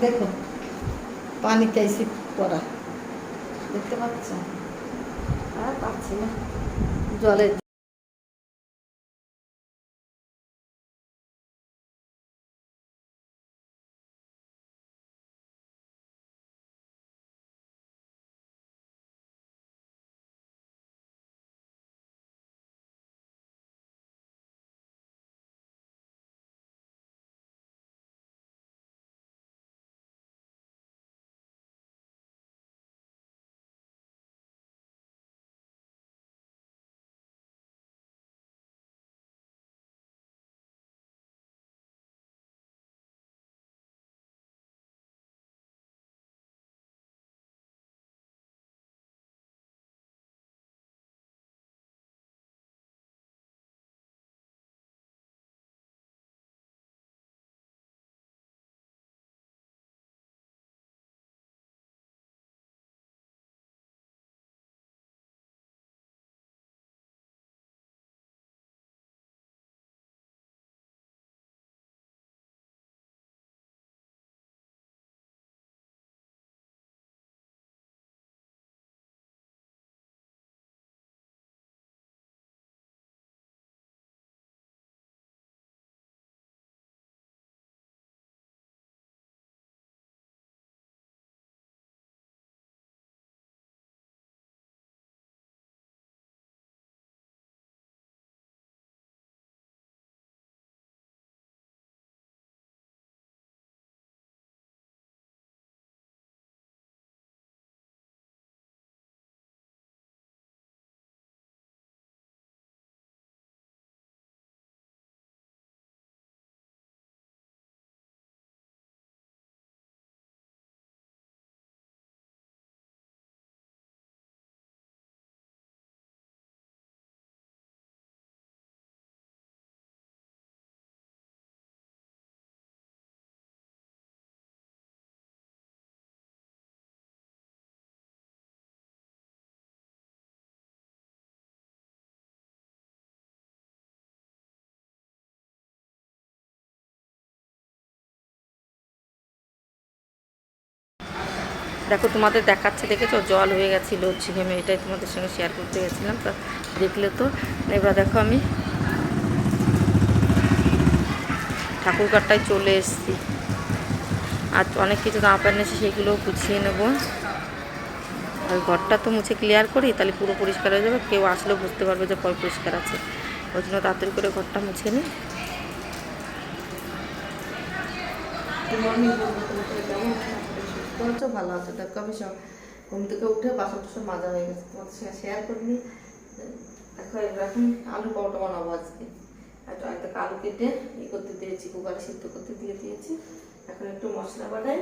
দেখো পানিতে এসে পড়া। দেখতে পাচ্ছ? আর পাচ্ছি না। জলের দেখো, তোমাদের দেখাচ্ছে, দেখেছ? জল হয়ে গেছিল ঝিঙেমে এটাই তোমাদের সঙ্গে শেয়ার করতে গেছিলাম, তা দেখলে তো। এবার দেখো আমি ঠাকুরঘাটটায় চলে এসেছি। আর অনেক কিছু জামা প্যান্ট এসে সেগুলোও গুছিয়ে নেব। আর ঘরটা তো মুছে ক্লিয়ার করি, তাহলে পুরো পরিষ্কার হয়ে যাবে। কেউ আসলেও বুঝতে পারবে যে পর পরিষ্কার আছে। ওই জন্য তাড়াতাড়ি করে ঘরটা মুছে নিই। করেছ ভালো আছে দেখো আমি সব ঘুম থেকে উঠে বাসন টাসন মাজা হয়ে গেছে, তোমাদের সঙ্গে শেয়ার করিনি। দেখো এখন আলু পরোটা বানাবো আজকে। একটু একটা আলু কেটে ই করতে দিয়েছি, কুকারে সিদ্ধ করতে দিয়ে দিয়েছি। এখন একটু মশলা বানাই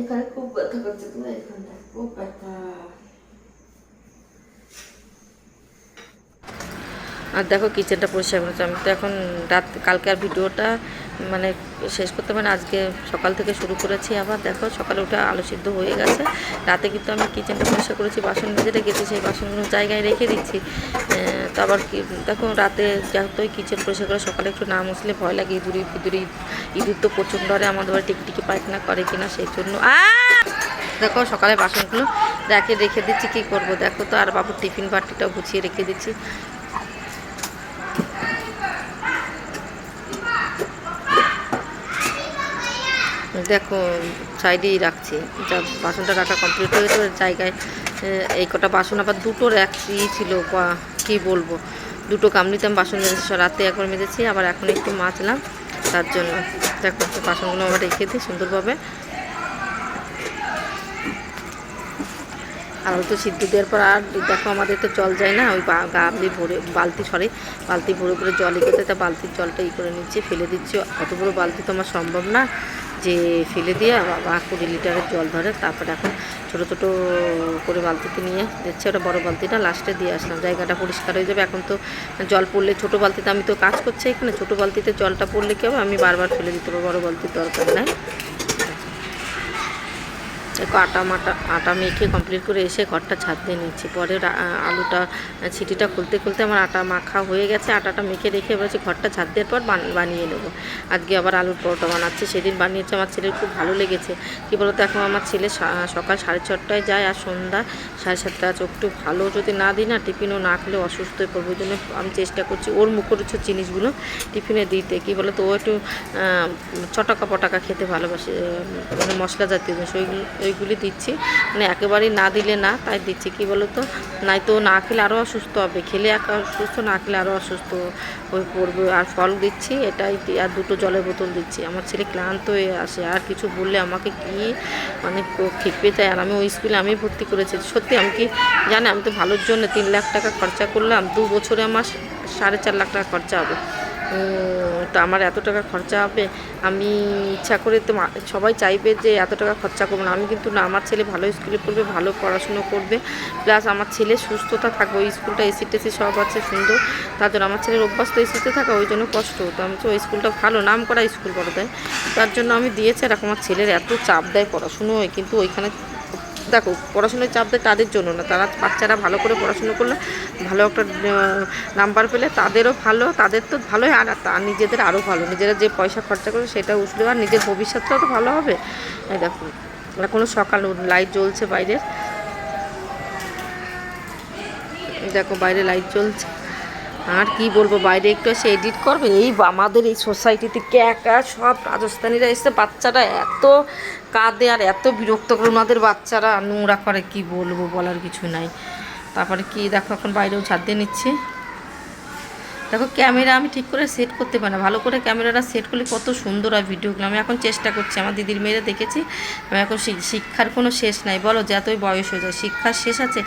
এখানে খুব ব্যথা করছে তুমি এখানটা খুব ব্যথা। আর দেখো কিচেনটা পরিষ্কার করেছে। আমি তো এখন রাত কালকে আর ভিডিওটা মানে শেষ করতে মানে আজকে সকাল থেকে শুরু করেছি আবার। দেখো, সকালে উঠে আলো সিদ্ধ হয়ে গেছে। রাতে কিন্তু আমি কিচেনটা পরিষ্কার করেছি, বাসন মেজে রেখেছি, সেই বাসনগুলো জায়গায় রেখে দিচ্ছি। তো আবার কি, দেখো, রাতে যেহেতু ওই কিচেন পরিষ্কার করে সকালে একটু না মুছলে ভয় লাগে, ইঁদুরি ফিদুরি ইঁদুর তো প্রচণ্ড ধরে আমাদের বাড়ি টিকটিকি পায়খানা করে কিনা, সেই জন্য। দেখো সকালে বাসনগুলো রেখে রেখে দিচ্ছি, কী করব? দেখো তো, আর বাবুর টিফিন বাটিটাও গুছিয়ে রেখে দিচ্ছি। দেখো সাইডেই রাখছি। যা বাসনটা রাখা কমপ্লিট হয়ে গেছে জায়গায় এই কটা বাসন আবার দুটো র্যাক ই ছিল কি বলব? দুটো কামড়িতে আমি বাসন মেজেছি রাতে একবার মেজেছি, আবার এখন একটু মাছলাম তার জন্য। দেখো তো বাসনগুলো আবার রেখে দিই সুন্দরভাবে। আর ওই তো সিদ্ধ দেওয়ার পর আর দেখো আমাদের তো জল যায় না, ওই গাবলি ভরে, বালতি সরি বালতি ভরে ভরে জল করতে তা বালতির জলটা ই করে নিচ্ছি, ফেলে দিচ্ছি, অত বড় বালতি তো আমার সম্ভব না। যে ফেলে দিয়ে বা কুড়ি লিটারের জল ধরে, তারপরে এখন ছোটো ছোটো করে বালতিতে নিয়ে দিচ্ছে ওটা বড় বালতিটা লাস্টে দিয়ে আসলাম। জায়গাটা পরিষ্কার হয়ে যাবে। এখন তো জল পড়লে ছোটো বালতিতে আমি তো কাজ করছি এখানে, ছোটো বালতিতে জলটা পড়লে কেউ হবে? আমি বারবার ফেলে দিতে পারব বড় বালতির দরকার নাই। আটা মাটা, আটা মেখে কমপ্লিট করে এসে ঘরটা ছাদ দিয়ে নিচ্ছি। পরে আলুটা, ছিটিটা খুলতে খুলতে আমার আটা মাখা হয়ে গেছে। আটাটা মেখে রেখে বলেছি ঘরটা ছাদ দেওয়ার পর বান- বানিয়ে নেব। আজকে আবার আলুর পরোটা বানাচ্ছি। সেদিন বানিয়েছে, আমার ছেলের খুব ভালো লেগেছে। কী বলতো, এখন আমার ছেলে সকাল সাড়ে ছটায় যায় আর সন্ধ্যা সাড়ে সাতটা আছে। একটু ভালো যদি না দিই না, টিফিনও না খেলে অসুস্থ হয়ে পড়ব। জন্য আমি চেষ্টা করছি ওর মুখরোচক জিনিসগুলো টিফিনে দিতে। কী বলতো, ও একটু চটাকা পটাকা খেতে ভালোবাসে মানে মশলা জাতীয় জিনিস। ওইগুলো ওইগুলি দিচ্ছি। মানে একেবারেই না দিলে না, তাই দিচ্ছি। কী বলতো? নাই তো না খেলে আরও অসুস্থ হবে। খেলে একা অসুস্থ, না খেলে আরও অসুস্থ হয়ে পড়বে। আর ফল দিচ্ছি, এটাই আর দুটো জলের বোতল দিচ্ছি। আমার ছেলে ক্লান্ত হয়ে আসে। আর কিছু বললে আমাকে কি মানে খেপে যায়। আর আমি ওই স্কুলে আমি ভর্তি করেছি। সত্যি আমি কি জানি, আমি তো ভালোর জন্য তিন লাখ টাকা খরচা করলাম। দু বছরে আমার সাড়ে চার লাখ টাকা খরচা হবে। তো আমার এত টাকা খরচা হবে? আমি ইচ্ছা করে তো সবাই চাইবে যে এত টাকা খরচা করব না। আমি কিন্তু না, আমার ছেলে ভালো স্কুলে পড়বে, ভালো পড়াশুনো করবে। প্লাস আমার ছেলে সুস্থতা থাকবে, ওই স্কুলটা এসি টেসি সব আছে সুন্দর। তার জন্য আমার ছেলের অভ্যাস তো এসিতে থাকা ওই জন্য কষ্ট। হতো আমি তো ওই স্কুলটা ভালো নাম করা স্কুল বড় দেয় তার জন্য আমি দিয়েছি আর আমার ছেলের এত চাপ দেয় পড়াশুনো কিন্তু ওইখানে দেখো, পড়াশোনার চাপ দেয় তাদের জন্য না। তারা বাচ্চারা ভালো করে পড়াশুনো করলে ভালো একটা নাম্বার পেলে তাদেরও ভালো, তাদের তো ভালোই, আর তা নিজেদের আরও ভালো। নিজেরা যে পয়সা খরচা করে সেটা উঠলে আর নিজের ভবিষ্যৎটাও তো ভালো হবে। দেখো এখনও সকাল, লাইট জ্বলছে বাইরের। দেখো, বাইরে লাইট জ্বলছে। আর কি বলব, বাইরে একটু এসে এডিট করবে। এই আমাদের এই সোসাইটিতে একা, সব রাজস্থানিরা এসে বাচ্চারা এত কাঁদে আর এত বিরক্ত করে ওনাদের বাচ্চারা। নোংরা করে, কি বলব বলার কিছু নাই। তারপরে কি, দেখো এখন বাইরেও ছাদ দিয়ে নিচ্ছি। দেখো ক্যামেরা আমি ঠিক করে সেট করতে পারি না। ভালো করে ক্যামেরাটা সেট করলে কত সুন্দর হয় ভিডিওগুলো আমি এখন চেষ্টা করছি আমার দিদির মেয়েরা দেখেছি। আমি এখন শিক্ষার কোনো শেষ নাই। বলো যে এতই বয়স হয়ে যায় শিক্ষার শেষ আছে?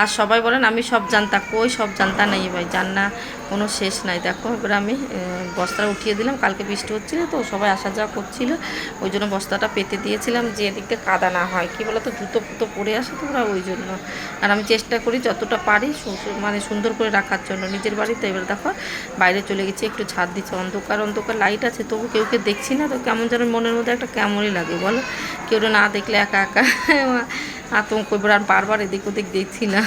আর সবাই বলেন আমি সব জানতা কই সব জানতা নেই ভাই? জান্না কোনো শেষ নাই। দেখো এবার আমি আহ, বস্তাটা উঠিয়ে দিলাম। কালকে বৃষ্টি হচ্ছিল তো সবাই আসা যাওয়া করছিল। ওই জন্য বস্তাটা পেতে দিয়েছিলাম যে এদিকটা কাদা না হয়। কী বলো তো জুতো ফুতো পরে আসে তো ওরা ওই জন্য। আর আমি চেষ্টা করি যতটা পারি মানে সুন্দর করে রাখার জন্য। নিজের বাড়িতে এবার দেখো বাইরে চলে গেছি, একটু ছাদ দিচ্ছে, অন্ধকার অন্ধকার লাইট আছে, তবু কেউ কেউ দেখছি না, তো কেমন যেন মনের মধ্যে একটা কেমনই লাগে, বলো? কেউ না দেখলে একা একা আতঙ্ক আর বারবার এদিক ওদিক দেখছি না।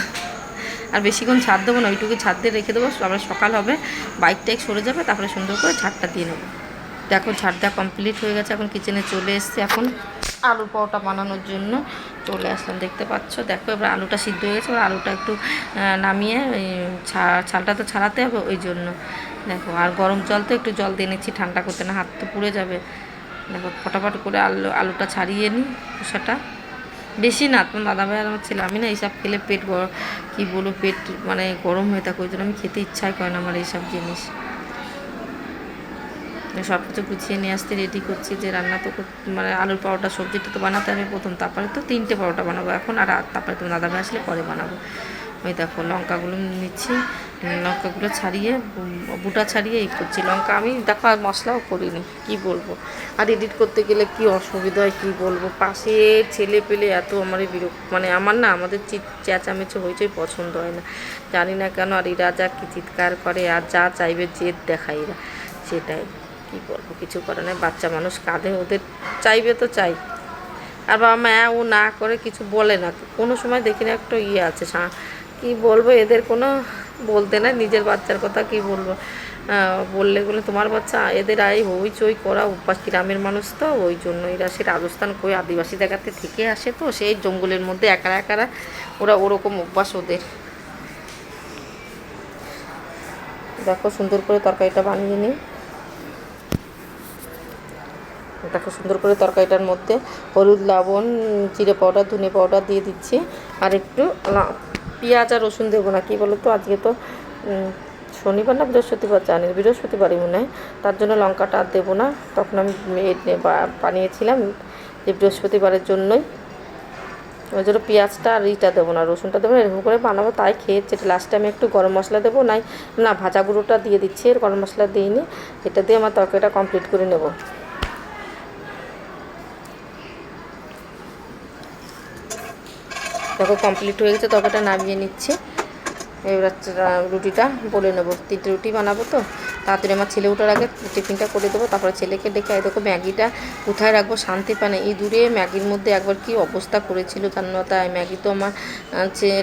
আর বেশিক্ষণ ছাদ দেবো না, ওইটুকু ছাদ দিয়ে রেখে দেবো, তারপরে সকাল হবে বাইক টাইক সরে যাবে, তারপরে সুন্দর করে ছাদটা দিয়ে নেব। দেখো ছাদ দেওয়া কমপ্লিট হয়ে গেছে, এখন কিচেনে চলে এসছে এখন। আলুর পরোটা বানানোর জন্য চলে আসলাম, দেখতে পাচ্ছ? দেখো, এবার আলুটা সিদ্ধ হয়ে গেছে, এবার আলুটা একটু নামিয়ে ছালটা তো ছাড়াতে হবে ওই জন্য। দেখো, আর গরম জল তো একটু জল দিয়ে নিচ্ছি, ঠান্ডা করতে না, হাত তো পুড়ে যাবে। দেখো, ফটাফট করে আলু, আলুটা ছাড়িয়ে নিই, খোসাটা। বেশি না, তোমার দাদা ভাই আর আমার ছেলে, আমি না এইসব খেলে পেট গরম কী বলব, পেট মানে গরম হয়ে থাকে, ওই জন্য আমি খেতে ইচ্ছাই করে না আমার এইসব জিনিস। সব কিছু গুছিয়ে নিয়ে আসতে রেডি করছি যে রান্না তো মানে আলুর পরোটা সবজিটা তো বানাতে হবে। প্রথম তারপরে তো তিনটে পরোটা বানাবো এখন আর তারপরে তোমার দাদা আসলে পরে বানাবো। ওই দেখো, লঙ্কাগুলো নিচ্ছি। লঙ্কাগুলো ছাড়িয়ে বুটা ছাড়িয়ে এই করছি। লঙ্কা আমি দেখো আর মশলাও করিনি, কি বলব? আর এডিট করতে গেলে কি অসুবিধা হয়, কী বলব? পাশে ছেলে পেলে এত আমার বিরক্ত মানে আমার না, আমাদের চেঁচামেচি হইচই পছন্দ হয় না। জানি না কেন, আর এরা যা কি চিৎকার করে, আর যা চাইবে জেদ দেখায় এরা। সেটাই। কি বলব কিছু করে না বাচ্চা মানুষ কাঁধে ওদের চাইবে তো চাই। আর বাবা মা, ও না করে কিছু বলে না। কোনো সময় দেখি না একটা ইয়ে আছে কি বলব? এদের কোনো বলতে না নিজের বাচ্চার কথা কি বলব? বললে বলে তোমার বাচ্চা, এদের আই হইচই করা অভ্যাস। গ্রামের মানুষ তো, ওই জন্য এরা সে রাজস্থান কই আদিবাসী জায়গাতে থেকে আসে তো, সেই জঙ্গলের মধ্যে একা একারা ওরা ওরকম অভ্যাস ওদের। দেখো, সুন্দর করে তরকারিটা বানিয়ে নিই। দেখো সুন্দর করে তরকারিটার মধ্যে হলুদ, লবণ, জিরে পাউডার, ধনে পাউডার দিয়ে দিচ্ছি। আর একটু পেঁয়াজ আর রসুন দেবো না, কী বলো তো আজকে তো শনিবার না বৃহস্পতিবার জানি বৃহস্পতিবারই মনে হয়। তার জন্য লঙ্কাটা আর দেবো না। তখন আমি বানিয়েছিলাম যে বৃহস্পতিবারের জন্যই। ওই জন্য পেঁয়াজটা আর ইটা দেবো না, রসুনটা দেবো না, এরকম করে বানাবো, তাই খেয়েছে লাস্টে আমি একটু গরম মশলা দেবো, নাই, না, ভাজা গুঁড়োটা দিয়ে দিচ্ছি, গরম মশলা দিইনি। এটা দিয়ে আমার তরকারিটা কমপ্লিট করে নেব। দেখো কমপ্লিট হয়ে গেছে, তরকারিটা নামিয়ে নিচ্ছি। এবার রুটিটা বলে নেব। তিনটে রুটি বানাবো তো? তাড়াতাড়ি আমার ছেলে ওঠার আগে টিফিনটা করে দেবো, তারপরে ছেলেকে ডেকে এই দেখো ম্যাগিটা কোথায় রাখব, শান্তি পানে এই দূরে ম্যাগির মধ্যে একবার কি অবস্থা করেছিল না তাই ম্যাগি তো আমার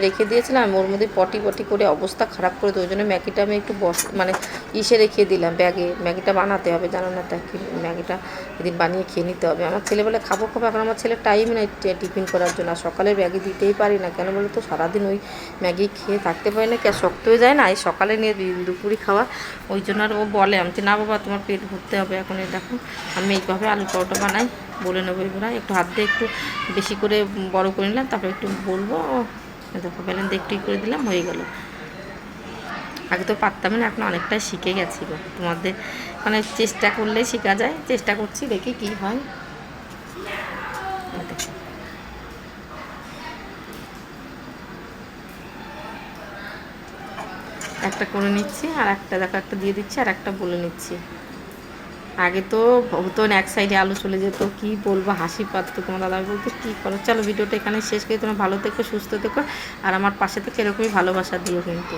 রেখে দিয়েছিলাম, ওর মধ্যে পটি পটি করে অবস্থা খারাপ করে দেয়, ওই জন্য ম্যাগিটা আমি একটু বস মানে ইসে রেখে দিলাম ব্যাগে। ম্যাগিটা বানাতে হবে, জানো না তাই ম্যাগিটা এদিন বানিয়ে খেয়ে নিতে হবে। আমার ছেলে বলে, খাব খাব, এখন আমার ছেলে টাইম নেই টিফিন করার জন্য, আর সকালে ম্যাগি দিতেই পারি না। কেন বলো তো? সারাদিন ওই ম্যাগি খেয়ে থাকতে পারি না, কি শক্ত হয়ে যায় না? এই সকালে নিয়ে দুপুরি খাওয়া, ওই জন্য আর ও বলে, আমি না বাবা, তোমার পেট ভরতে হবে এখন, এই দেখো, আমি এইভাবে আলু পরোটা বানাই, বলে নেব এবার, একটু হাত দিয়ে একটু বেশি করে বড় করে নিলাম, তারপরে একটু বলব দেখো, বেলেন দিয়ে একটু করে দিলাম, হয়ে গেল। আগে তো পারতাম না, এখন অনেকটাই শিখে গেছি গো। তোমাদের মানে চেষ্টা করলেই শেখা যায়, চেষ্টা করছি দেখি কি হয় এই দেখো। একটা করে নিচ্ছি, আর একটা দেখো, একটা দিয়ে দিচ্ছি, আর একটা বলে নিচ্ছি। আগে তো হতো এক সাইডে আলো চলে যেত, কি বলব, হাসি পাততো তোমার দাদা বলতো কী করো? চলো, ভিডিওটা এখানে শেষ করে, তোমরা ভালো থেকো, সুস্থ থেকো, আর আমার পাশে থেকে এরকমই ভালোবাসা দিও কিন্তু।